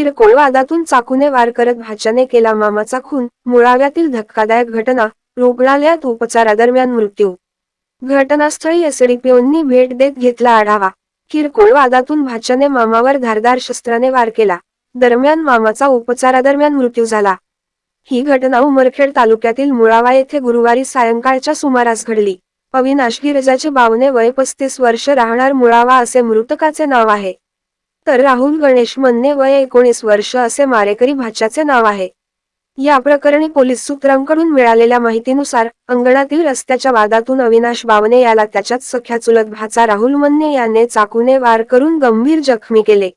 किरकोळ वादातून चाकूने वार करत भाच्याने केला मामाचा खून. मुळाव्यातील धक्कादायक घटना रुग्णालयात उपचारादरम्यान मृत्यू. घटनास्थळी एसडीपीओंनी भेट देत घेतला आढावा. किरकोळ वादातून भाच्याने मामावर धारदार शस्त्राने वार केला. दरम्यान मामाचा उपचारादरम्यान मृत्यू झाला. ही घटना उमरखेड तालुक्यातील मुळावा येथे गुरुवारी सायंकाळच्या सुमारास घडली. अविनाश गिरजाचे बावने वय पस्तीस वर्ष राहणार मुळावा असे मृतकाचे नाव आहे. तर राहुल गणेश मन्ने वय एकोणीस वर्ष असे मारेकरी भाच्याचे नाव आहे. या प्रकरणी पोलीस सूत्रांकडून मिळालेल्या माहितीनुसार अंगणातील रस्त्याच्या वादातून अविनाश बावने याला त्याच्याच सख्या चुलत भाचा राहुल मन्ने याने चाकूने वार करून गंभीर जखमी केले.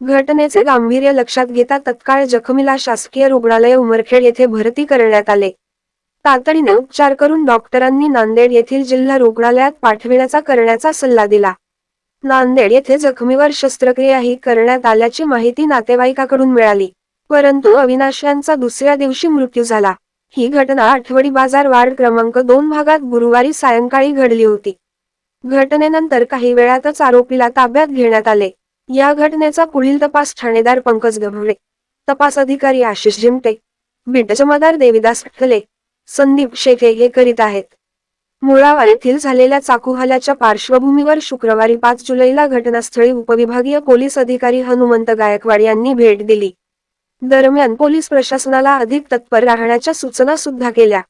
घटनेचे गांभीर्य लक्षात घेता तत्काळ जखमीला शासकीय रुग्णालय उमरखेड येथे भरती करण्यात आले. तातडीने उपचार करून डॉक्टरांनी नांदेड येथील जिल्हा रुग्णालयात पाठविण्याचा करण्याचा सल्ला दिला. नांदेड येथे जखमीवर शस्त्रक्रियाही करण्यात आल्याची माहिती नातेवाईकाकडून मिळाली. परंतु अविनाश यांचा दुसऱ्या दिवशी मृत्यू झाला. ही घटना आठवडी बाजार वार्ड क्रमांक दोन भागात गुरुवारी सायंकाळी घडली होती. घटनेनंतर काही वेळातच आरोपीला ताब्यात घेण्यात आले. या घटनेचा पुढील तपास ठाणेदार पंकज गभळे तपास अधिकारी आशिष जिमटे बीट जमादार देविदास ठले संदीप शेखे हे करीत आहेत. मुळावा येथील झालेल्या चाकूहल्याच्या पार्श्वभूमीवर शुक्रवारी पाच जुलैला घटनास्थळी उपविभागीय पोलीस अधिकारी हनुमंत गायकवाड यांनी भेट दिली. दरम्यान पोलीस प्रशासनाला अधिक तत्पर राहण्याच्या सूचना सुद्धा केल्या.